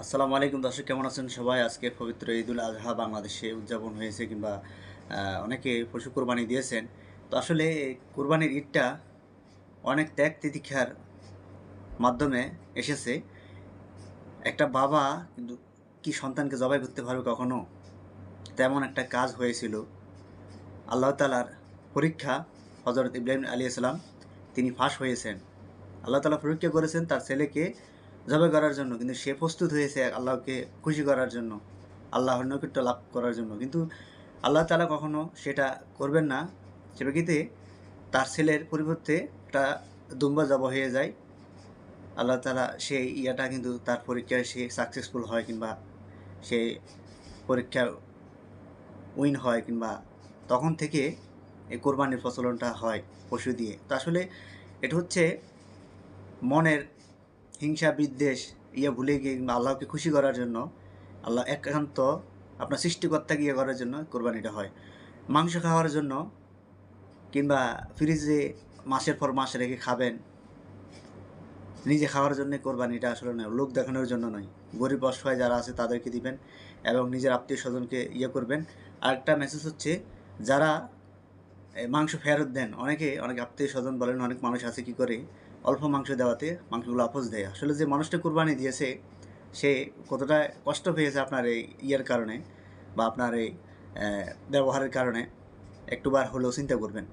আসসালামু আলাইকুম দর্শক, কেমন আছেন সবাই? আজকে পবিত্র ঈদুল আজহা বাংলাদেশে উদযাপন হয়েছে কিংবা অনেকে পশু কোরবানি দিয়েছেন। তো আসলে কোরবানির ঈদটা অনেক ত্যাগ তিতিক্ষার মাধ্যমে এসেছে। একটা বাবা কিন্তু কি সন্তানকে জবাই করতে পারবে কখনো? তেমন একটা কাজ হয়েছিল। আল্লাহ তালার পরীক্ষা হজরত ইব্রাহিম আলী ইসলাম তিনি ফাঁস হয়েছেন। আল্লাহ তালা পরীক্ষা করেছেন তার ছেলেকে জবাই করার জন্য, কিন্তু সে প্রস্তুত হয়েছে আল্লাহকে খুশি করার জন্য, আল্লাহর নৈকট্য লাভ করার জন্য। কিন্তু আল্লাহ তালা কখনো সেটা করবেন না। সে প্রেক্ষিতে তার ছেলের পরিবর্তে একটা দুম্বা জবা হয়ে যায়। আল্লাহ তালা সেই ইয়াটা কিন্তু তার পরীক্ষায় সে সাকসেসফুল হয় কিংবা সে পরীক্ষা উইন হয় কিংবা তখন থেকে এই কোরবানির প্রচলনটা হয় পশু দিয়ে। তো আসলে এটা হচ্ছে মনের হিংসা, বিদ্বেষ ইয়ে ভুলে গিয়ে আল্লাহকে খুশি করার জন্য, আল্লাহ একান্ত আপনার সৃষ্টিকর্তাকে ইয়ে করার জন্য কোরবানিটা হয়। মাংস খাওয়ার জন্য কিংবা ফ্রিজে মাসের পর মাস রেখে খাবেন, নিজে খাওয়ার জন্য কোরবানিটা আসলে নয়, লোক দেখানোর জন্য নয়। গরিব অসহায় যারা আছে তাদেরকে দিবেন এবং নিজের আত্মীয় স্বজনকে ইয়ে করবেন। আরেকটা মেসেজ হচ্ছে, যারা মাংস ফেরত দেন। অনেকে, অনেক আত্মীয় স্বজন বলেন, অনেক মানুষ আছে কি করে অল্প মাংস দেওয়াতে মাংসগুলো আপোষ দেয়। আসলে যে মানুষটা কোরবানি দিয়েছে, সে কতটা কষ্ট পেয়েছে আপনার এই ইয়ের কারণে বা আপনার এই ব্যবহারের কারণে একটুবার হলেও চিন্তা করবেন।